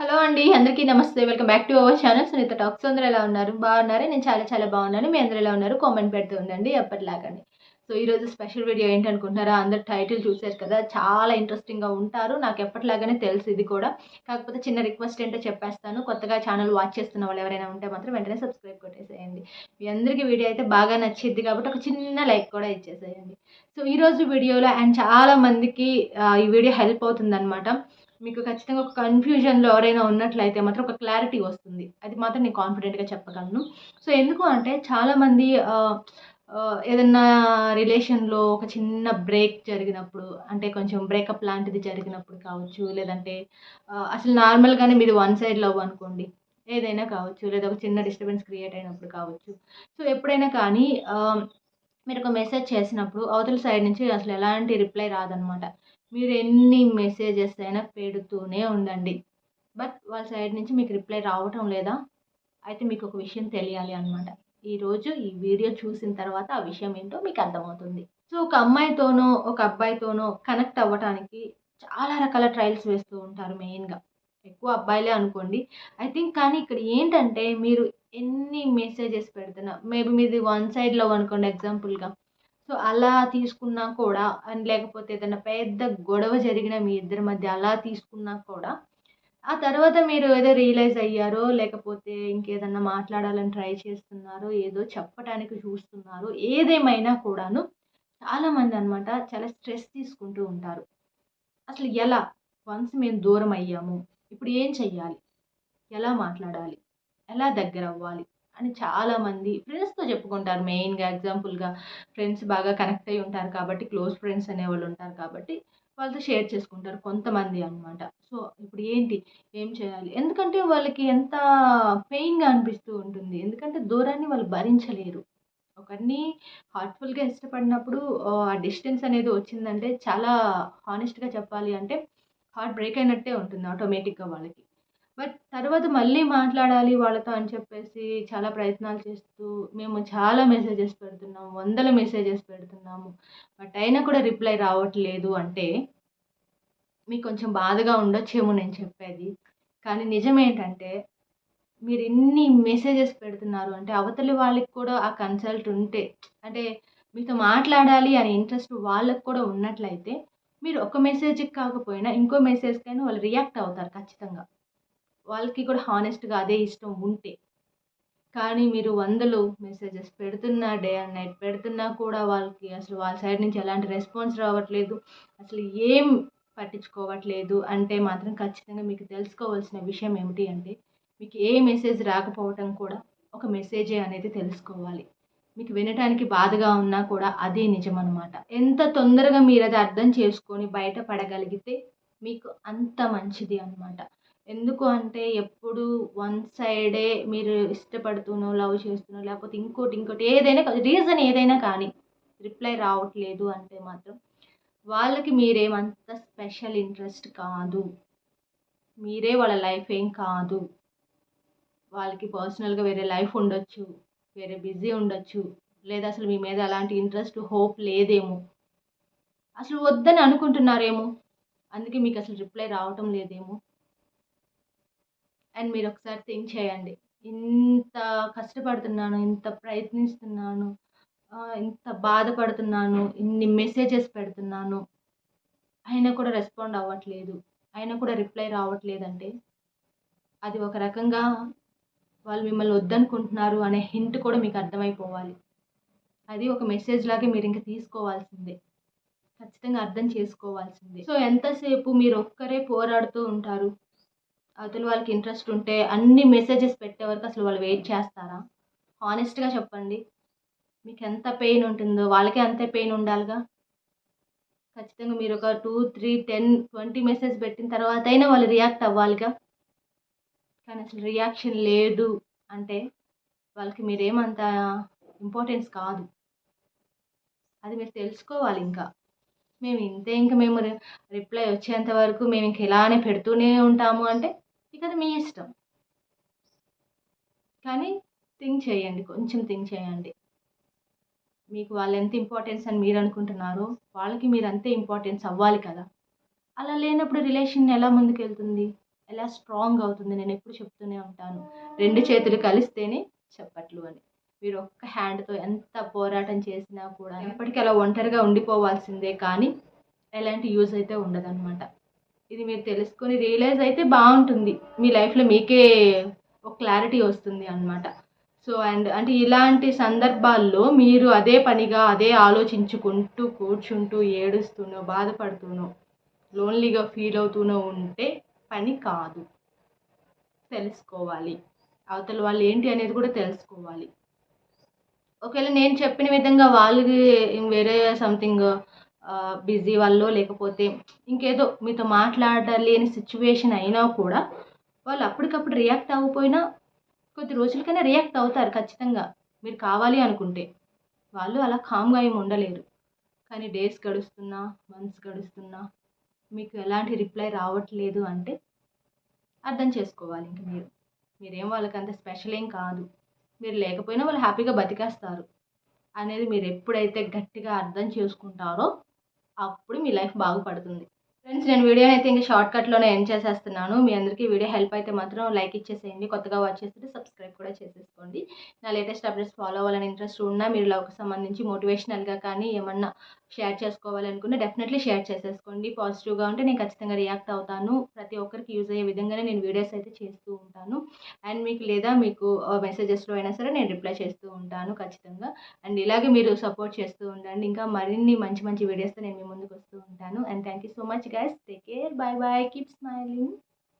Hello అండి అందరికీ నమస్తే. Welcome back to our channel Sunitha talks అందరూ ఎలా ఉన్నారు? బాగున్నారు? నేను చాలా చాలా బాగున్నాను. మీ అందరూ ఎలా ఉన్నారు? కామెంట్ పెడుతూ ఉండండి ఎప్పటిలాగండి సో ఈరోజు స్పెషల్ వీడియో ఏంటనుకుంటున్నారా? అందరు టైటిల్ చూసారు కదా? చాలా ఇంట్రెస్టింగ్గా ఉంటారు. నాకు ఎప్పటిలాగానే తెలుసు ఇది కూడా. కాకపోతే చిన్న రిక్వెస్ట్ ఏంటో చెప్పేస్తాను. కొత్తగా ఛానల్ వాచ్ చేస్తున్న వాళ్ళు ఎవరైనా ఉంటే మాత్రం వెంటనే సబ్స్క్రైబ్ కొట్టేసేయండి. మీ అందరికీ వీడియో అయితే బాగా నచ్చింది కాబట్టి ఒక చిన్న లైక్ కూడా ఇచ్చేసేయండి. సో ఈరోజు వీడియోలో అండ్ చాలా మందికి ఈ వీడియో హెల్ప్ అవుతుందన్నమాట. మీకు ఖచ్చితంగా ఒక కన్ఫ్యూజన్లో ఎవరైనా ఉన్నట్లయితే మాత్రం ఒక క్లారిటీ వస్తుంది. అది మాత్రం నేను కాన్ఫిడెంట్గా చెప్పగలను. సో ఎందుకు అంటే చాలామంది ఏదన్నా రిలేషన్లో ఒక చిన్న బ్రేక్ జరిగినప్పుడు అంటే కొంచెం బ్రేకప్ లాంటిది జరిగినప్పుడు కావచ్చు లేదంటే అసలు నార్మల్గానే మీది వన్ సైడ్ లవ్ అనుకోండి ఏదైనా కావచ్చు లేదా ఒక చిన్న డిస్టర్బెన్స్ క్రియేట్ అయినప్పుడు కావచ్చు. సో ఎప్పుడైనా కానీ మీరు ఒక మెసేజ్ చేసినప్పుడు అవతల సైడ్ నుంచి అసలు ఎలాంటి రిప్లై రాదనమాట. మీరు ఎన్ని మెసేజెస్ అయినా పెడుతూనే ఉండండి. బట్ వాళ్ళ సైడ్ నుంచి మీకు రిప్లై రావటం లేదా? అయితే మీకు ఒక విషయం తెలియాలి అనమాట ఈరోజు ఈ వీడియో చూసిన తర్వాత ఆ విషయం ఏంటో మీకు అర్థమవుతుంది. సో ఒక అమ్మాయితోనో ఒక అబ్బాయితోనో కనెక్ట్ అవ్వటానికి చాలా రకాల ట్రయల్స్ వేస్తూ ఉంటారు మెయిన్గా ఎక్కువ అబ్బాయిలే అనుకోండి. ఐ థింక్ కానీ ఇక్కడ ఏంటంటే మీరు ఎన్ని మెసేజెస్ పెడుతున్నా మేబీ మీది వన్ సైడ్ లవ్ అనుకోండి ఎగ్జాంపుల్గా సో అలా తీసుకున్నా కూడా అండ్ లేకపోతే ఏదైనా పెద్ద గొడవ జరిగిన మీ ఇద్దరి మధ్య అలా తీసుకున్నా కూడా ఆ తర్వాత మీరు ఏదో రియలైజ్ అయ్యారో లేకపోతే ఇంకేదన్నా మాట్లాడాలని ట్రై చేస్తున్నారో ఏదో చెప్పడానికి చూస్తున్నారో ఏదేమైనా కూడాను చాలామంది అనమాట చాలా స్ట్రెస్ తీసుకుంటూ ఉంటారు. అసలు ఎలా? వన్స్ మేము దూరం అయ్యాము ఇప్పుడు ఏం చెయ్యాలి? ఎలా మాట్లాడాలి? ఎలా దగ్గర అవ్వాలి అని చాలామంది ఫ్రెండ్స్తో చెప్పుకుంటారు. మెయిన్గా ఎగ్జాంపుల్గా ఫ్రెండ్స్ బాగా కనెక్ట్ అయి ఉంటారు కాబట్టి క్లోజ్ ఫ్రెండ్స్ అనేవాళ్ళు ఉంటారు కాబట్టి వాళ్ళతో షేర్ చేసుకుంటారు కొంతమంది అనమాట సో ఇప్పుడు ఏంటి? ఏం చేయాలి? ఎందుకంటే వాళ్ళకి ఎంత పెయిన్గా అనిపిస్తూ ఉంటుంది. ఎందుకంటే దూరాన్ని వాళ్ళు భరించలేరు. ఒకరిని హార్ట్ఫుల్గా ఇష్టపడినప్పుడు ఆ డిస్టెన్స్ అనేది వచ్చిందంటే చాలా హానెస్ట్గా చెప్పాలి అంటే హార్ట్ బ్రేక్ అయినట్టే ఉంటుంది ఆటోమేటిక్గా వాళ్ళకి. బట్ తర్వాత మళ్ళీ మాట్లాడాలి వాళ్ళతో అని చెప్పేసి చాలా ప్రయత్నాలు చేస్తూ మేము చాలా మెసేజెస్ పెడుతున్నాము వందల మెసేజెస్ పెడుతున్నాము. బట్ అయినా కూడా రిప్లై రావట్లేదు అంటే మీకు కొంచెం బాధగా ఉండొచ్చేమో నేను చెప్పేది. కానీ నిజం ఏంటంటే మీరు ఇన్ని మెసేజెస్ పెడుతున్నారు అంటే అవతలి వాళ్ళకి కూడా ఆ కన్సల్ట్ ఉంటే అంటే మీతో మాట్లాడాలి అనే ఇంట్రెస్ట్ వాళ్ళకు కూడా ఉన్నట్లయితే మీరు ఒక మెసేజ్కి కాకపోయినా ఇంకో మెసేజ్కైనా వాళ్ళు రియాక్ట్ అవుతారు ఖచ్చితంగా. వాళ్ళకి కూడా హానెస్ట్గా అదే ఇష్టం ఉంటే. కానీ మీరు వందలు మెసేజెస్ పెడుతున్నా డే అండ్ నైట్ పెడుతున్నా కూడా వాళ్ళకి అసలు వాళ్ళ సైడ్ నుంచి ఎలాంటి రెస్పాన్స్ రావట్లేదు. అసలు ఏం పట్టించుకోవట్లేదు అంటే మాత్రం ఖచ్చితంగా మీకు తెలుసుకోవాల్సిన విషయం ఏమిటి అంటే మీకు ఏ మెసేజ్ రాకపోవటం కూడా ఒక మెసేజే అనేది తెలుసుకోవాలి. మీకు వినటానికి బాధగా ఉన్నా కూడా అదే నిజం అనమాట ఎంత తొందరగా మీరు అది అర్థం చేసుకొని బయటపడగలిగితే మీకు అంత మంచిది అనమాట ఎందుకు అంటే ఎప్పుడు వన్ సైడే మీరు ఇష్టపడుతూనో లవ్ చేస్తునో లేకపోతే ఇంకోటి ఇంకోటి ఏదైనా రీజన్ ఏదైనా కానీ రిప్లై రావట్లేదు అంటే మాత్రం వాళ్ళకి మీరేమంత స్పెషల్ ఇంట్రెస్ట్ కాదు. మీరే వాళ్ళ లైఫ్ ఏం కాదు. వాళ్ళకి పర్సనల్గా వేరే లైఫ్ ఉండొచ్చు వేరే బిజీ ఉండొచ్చు లేదా అసలు మీ మీద అలాంటి ఇంట్రెస్ట్ హోప్ లేదేమో. అసలు వద్దని అనుకుంటున్నారేమో. అందుకే మీకు అసలు రిప్లై రావటం లేదేమో. అండ్ మీరు ఒకసారి థింక్ చేయండి. ఇంత కష్టపడుతున్నాను ఇంత ప్రయత్నిస్తున్నాను ఇంత బాధపడుతున్నాను ఇన్ని మెసేజెస్ పెడుతున్నాను అయినా కూడా రెస్పాండ్ అవ్వట్లేదు అయినా కూడా రిప్లై రావట్లేదంటే అది ఒక రకంగా వాళ్ళు మిమ్మల్ని వద్దనుకుంటున్నారు అనే హింట్ కూడా మీకు అర్థమైపోవాలి. అది ఒక మెసేజ్ లాగే మీరు ఇంకా తీసుకోవాల్సిందే. ఖచ్చితంగా అర్థం చేసుకోవాల్సిందే. సో ఎంతసేపు మీరు ఒక్కరే పోరాడుతూ ఉంటారు? అవతల వాళ్ళకి ఇంట్రెస్ట్ ఉంటే అన్ని మెసేజెస్ పెట్టే వరకు అసలు వాళ్ళు వెయిట్ చేస్తారా? హానెస్ట్గా చెప్పండి. మీకు ఎంత పెయిన్ ఉంటుందో వాళ్ళకే అంతే పెయిన్ ఉండాలిగా. ఖచ్చితంగా మీరు ఒక two three ten twenty message పెట్టిన తర్వాత అయినా వాళ్ళు రియాక్ట్ అవ్వాలిగా. కానీ అసలు రియాక్షన్ లేదు అంటే వాళ్ళకి మీరేమంత ఇంపార్టెన్స్ కాదు. అది మీరు తెలుసుకోవాలి ఇంకా. మేము ఇంతే ఇంకా మేము రిప్లై వచ్చేంత వరకు మేము ఇంక ఇలానే పెడుతూనే ఉంటాము అంటే ఇక అది మీ ఇష్టం. కానీ థింక్ చేయండి కొంచెం థింక్ చేయండి. మీకు వాళ్ళు ఎంత ఇంపార్టెన్స్ అని మీరు అనుకుంటున్నారో వాళ్ళకి మీరు అంతే ఇంపార్టెన్స్ అవ్వాలి కదా. అలా లేనప్పుడు రిలేషన్ ఎలా ముందుకెళ్తుంది? ఎలా స్ట్రాంగ్ అవుతుంది? నేను ఎప్పుడు చెప్తూనే ఉంటాను. రెండు చేతులు కలిస్తేనే చెప్పట్లు అని. మీరు ఒక్క హ్యాండ్తో ఎంత పోరాటం చేసినా కూడా ఎప్పటికీ అలా ఒంటరిగా ఉండిపోవాల్సిందే కానీ ఎలాంటి యూజ్ అయితే ఉండదన్నమాట. ఇది మీరు తెలుసుకొని రియలైజ్ అయితే బాగుంటుంది. మీ లైఫ్లో మీకే ఒక క్లారిటీ వస్తుంది అన్నమాట. సో అండ్ అంటే ఇలాంటి సందర్భాల్లో మీరు అదే పనిగా అదే ఆలోచించుకుంటూ కూర్చుంటూ ఏడుస్తూనో బాధపడుతూనో లోన్లీగా ఫీల్ అవుతూనో ఉంటే పని కాదు. తెలుసుకోవాలి. అవతల వాళ్ళు ఏంటి అనేది కూడా తెలుసుకోవాలి. ఒకవేళ నేను చెప్పిన విధంగా వాళ్ళకి వేరే సంథింగ్ బిజీ వల్ల లేకపోతే ఇంకేదో మీతో మాట్లాడలేని సిచ్యువేషన్ అయినా కూడా వాళ్ళు అప్పటికప్పుడు రియాక్ట్ అవ్వకపోయినా కొద్ది రోజులకైనా రియాక్ట్ అవుతారు ఖచ్చితంగా. మీరు కావాలి అనుకుంటే. వాళ్ళు అలా కామ్గా ఏమి ఉండలేరు. కానీ డేస్ గడుస్తున్నా మంత్స్ గడుస్తున్నా మీకు ఎలాంటి రిప్లై రావట్లేదు అంటే అర్థం చేసుకోవాలి ఇంక మీరు. మీరేం వాళ్ళకి అంత స్పెషల్ ఏం కాదు. మీరు లేకపోయినా వాళ్ళు హ్యాపీగా బతికేస్తారు. అనేది మీరు ఎప్పుడైతే గట్టిగా అర్థం చేసుకుంటారో అప్పుడు మీ లైఫ్ బాగుపడుతుంది. ఫ్రెండ్స్ నేను వీడియోని అయితే ఇంకా షార్ట్ కట్లోనే ఎండ్ చేసేస్తున్నాను. మీ అందరికీ వీడియో హెల్ప్ అయితే మాత్రం లైక్ ఇచ్చేసేయండి. కొత్తగా వాచ్ చేస్తుంటే సబ్స్క్రైబ్ కూడా చేసేసుకోండి. నా లేటెస్ట్ అప్డేట్స్ ఫాలో అవ్వాలని ఇంట్రెస్ట్ ఉన్నా మీరు లవ్కి సంబంధించి మోటివేషనల్గా కానీ ఏమన్నా షేర్ చేసుకోవాలనుకుంటే డెఫినెట్లీ షేర్ చేసేసుకోండి. పాజిటివ్గా ఉంటే నేను ఖచ్చితంగా రియాక్ట్ అవుతాను. ప్రతి ఒక్కరికి యూజ్ అయ్యే విధంగానే నేను వీడియోస్ అయితే చేస్తూ ఉంటాను. అండ్ మీకు లేదా మీకు మెసేజెస్లో అయినా సరే నేను రిప్లై చేస్తూ ఉంటాను ఖచ్చితంగా. అండ్ ఇలాగే మీరు సపోర్ట్ చేస్తూ ఉండండి. ఇంకా మరిన్ని మంచి మంచి వీడియోస్తో నేను మీ ముందుకు వస్తూ ఉంటాను. And thank you so much guys. Take care. Bye bye. Keep smiling.